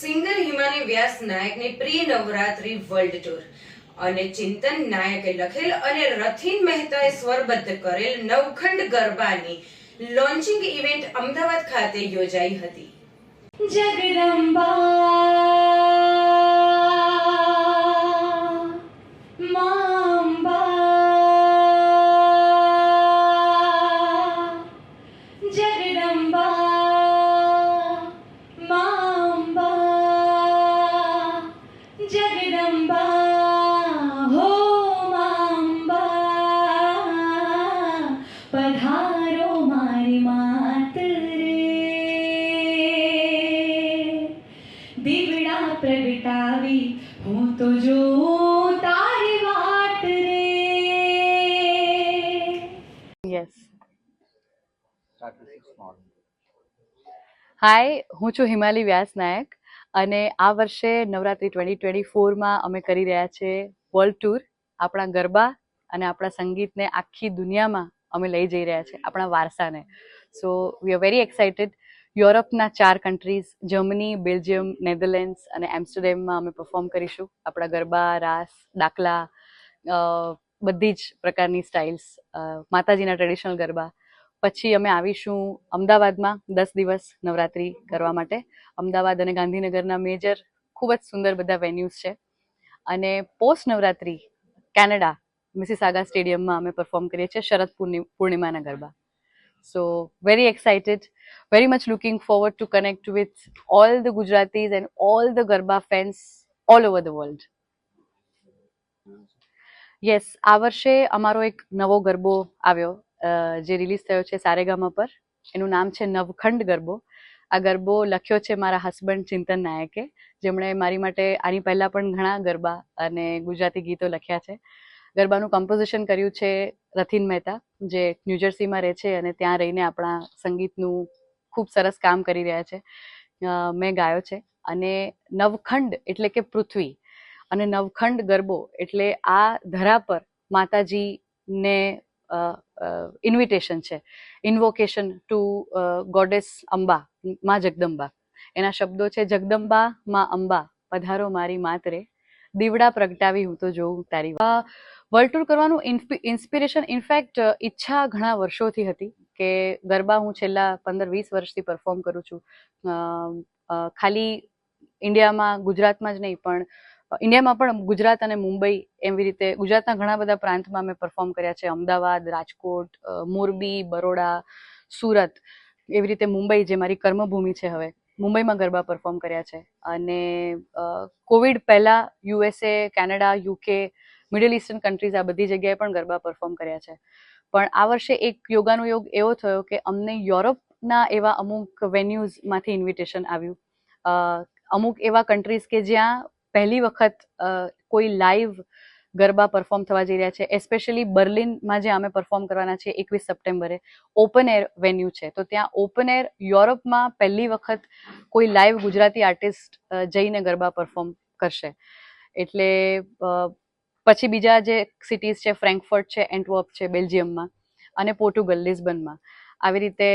Singer Himani વ્યાસ નાયકની પ્રિય Navratri world tour. અને ચિંતન નાયકે લખેલ અને રથીન મહેતાએ સ્વરબદ્ધ કરેલ નવખંડ ગરબાની લોન્ચિંગ ઇવેન્ટ અમદાવાદ ખાતે યોજાઈ હતી. જગદંબા તો જોઉં તારી વાટ રે. યસ હાય હું છું હિમાલી વ્યાસ નાયક અને આ વર્ષે નવરાત્રી ટ્વેન્ટી ટ્વેન્ટી ફોરમાં અમે કરી રહ્યા છે વર્લ્ડ ટૂર આપણા ગરબા અને આપણા સંગીતને આખી દુનિયામાં અમે લઈ જઈ રહ્યા છે આપણા વારસાને. So we are very excited યુરોપના ચાર કન્ટ્રીઝ જર્મની બેલ્જિયમ નેધરલેન્ડ્સ અને એમ્સ્ટરડેમમાં અમે પરફોર્મ કરીશું. આપણા ગરબા, રાસ, દાખલા બધી જ પ્રકારની સ્ટાઇલ્સ માતાજીના ટ્રેડિશનલ ગરબા. પછી અમે આવીશું અમદાવાદમાં દસ દિવસ નવરાત્રિ કરવા માટે. અમદાવાદ અને ગાંધીનગરના મેજર ખૂબ જ સુંદર બધા વેન્યુઝ છે. અને પોસ્ટ નવરાત્રિ, કેનેડા, મિસિસાગા સ્ટેડિયમમાં અમે પરફોર્મ કરીએ છીએ શરદ પૂર્ણિ- પૂર્ણિમાના garba. So very excited, very much looking forward to connect with all the Gujaratis and all the Garba fans all over the world. Yes આ વર્ષે અમારો એક નવો ગરબો આવ્યો જે રિલીઝ થયો છે સારેગામા પર. એનું નામ છે નવખંડ ગરબો. આ ગરબો લખ્યો છે મારા હસબન્ડ ચિંતન નાયકે જેમણે મારી માટે આની પહેલાં પણ ઘણા ગરબા અને ગુજરાતી ગીતો લખ્યા છે. ગરબાનું કમ્પોઝિશન કર્યું છે રથીન મહેતા, જે ન્યૂજર્સીમાં રહે છે અને ત્યાં રહીને આપણા સંગીતનું ખૂબ સરસ કામ કરી રહ્યા છે. મેં ગાયો છે અને નવખંડ એટલે કે પૃથ્વી અને નવખંડ ગરબો એટલે આ ધરા પર માતાજીને ઇન્વિટેશન છે. ઇન્વોકેશન ટુ ગોડેસ અંબા, માં જગદંબા. એના શબ્દો છે, જગદંબા, માં અંબા, પધારો મારી માતરે દીવડા પ્રગટાવી હું તો જોઉં તારી વર્લ્ડ ટૂર કરવાનું ઇન્સ્પિરેશન ઇનફેક્ટ ઈચ્છા ઘણા વર્ષોથી હતી કે ગરબા હું છેલ્લા પંદર વીસ વર્ષથી પરફોર્મ કરું છું. ખાલી ઇન્ડિયામાં, ગુજરાતમાં જ નહીં, પણ ઇન્ડિયામાં પણ ગુજરાત અને મુંબઈ એવી રીતે, ગુજરાતના ઘણા બધા પ્રાંતમાં મેં પરફોર્મ કર્યા છે. અમદાવાદ, રાજકોટ મોરબી, બરોડા, સુરત એવી રીતે મુંબઈ, જે મારી કર્મભૂમિ છે હવે, મુંબઈમાં ગરબા પરફોર્મ કર્યા છે. અને કોવિડ પહેલાં USA Canada UK Middle Eastern countries આ બધી જગ્યાએ પણ ગરબા પરફોર્મ કર્યા છે. પણ આ વર્ષે એક યોગાનો યોગ એવો થયો કે અમને યુરોપના એવા અમુક વેન્યુઝમાંથી ઇન્વિટેશન આવ્યું. અમુક એવા કન્ટ્રીઝ કે જ્યાં પહેલી વખત કોઈ લાઈવ ગરબા પરફોર્મ થવા જઈ રહ્યા છે. એસ્પેશિયલી બર્લિનમાં જે અમે પરફોર્મ કરવાના છે એકવીસ સપ્ટેમ્બરે ઓપન એર વેન્યુ છે. તો ત્યાં ઓપન એર યુરોપમાં પહેલી વખત કોઈ લાઈવ ગુજરાતી આર્ટિસ્ટ જઈને ગરબા પરફોર્મ કરશે. એટલે પછી બીજા જે સિટીઝ છે ફ્રેન્કફર્ટ છે એન્ટવર્પ છે બેલ્જિયમમાં અને પોર્ટુગલ લિસ્બનમાં આવી રીતે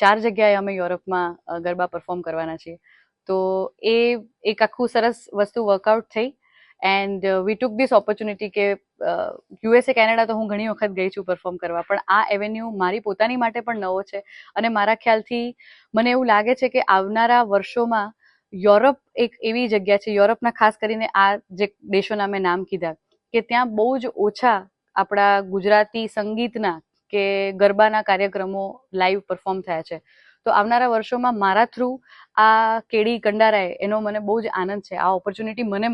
ચાર જગ્યાએ અમે યુરોપમાં ગરબા પરફોર્મ કરવાના છીએ. તો એ એક આખું સરસ વસ્તુ વર્કઆઉટ થઈ and we took this opportunity કે યુએસએ કેનેડા તો હું ઘણી વખત ગઈ છું પરફોર્મ કરવા, પણ આ એવેન્યુ મારી પોતાની માટે પણ નવો છે અને મારા ખ્યાલથી મને એવું લાગે છે કે આવનારા વર્ષોમાં યુરોપ એક એવી જગ્યા છે, યુરોપના ખાસ કરીને આ જે દેશોના મેં નામ કીધા કે ત્યાં બહુ જ ઓછા આપણા ગુજરાતી સંગીતના કે ગરબાના કાર્યક્રમો લાઈવ પરફોર્મ થયા છે. તો આવનારા વર્ષોમાં મારા થ્રુ આ કેડી કંડારાએ એનો મને બહુ જ આનંદ છે. આ ઓપોર્ચ્યુનિટી મને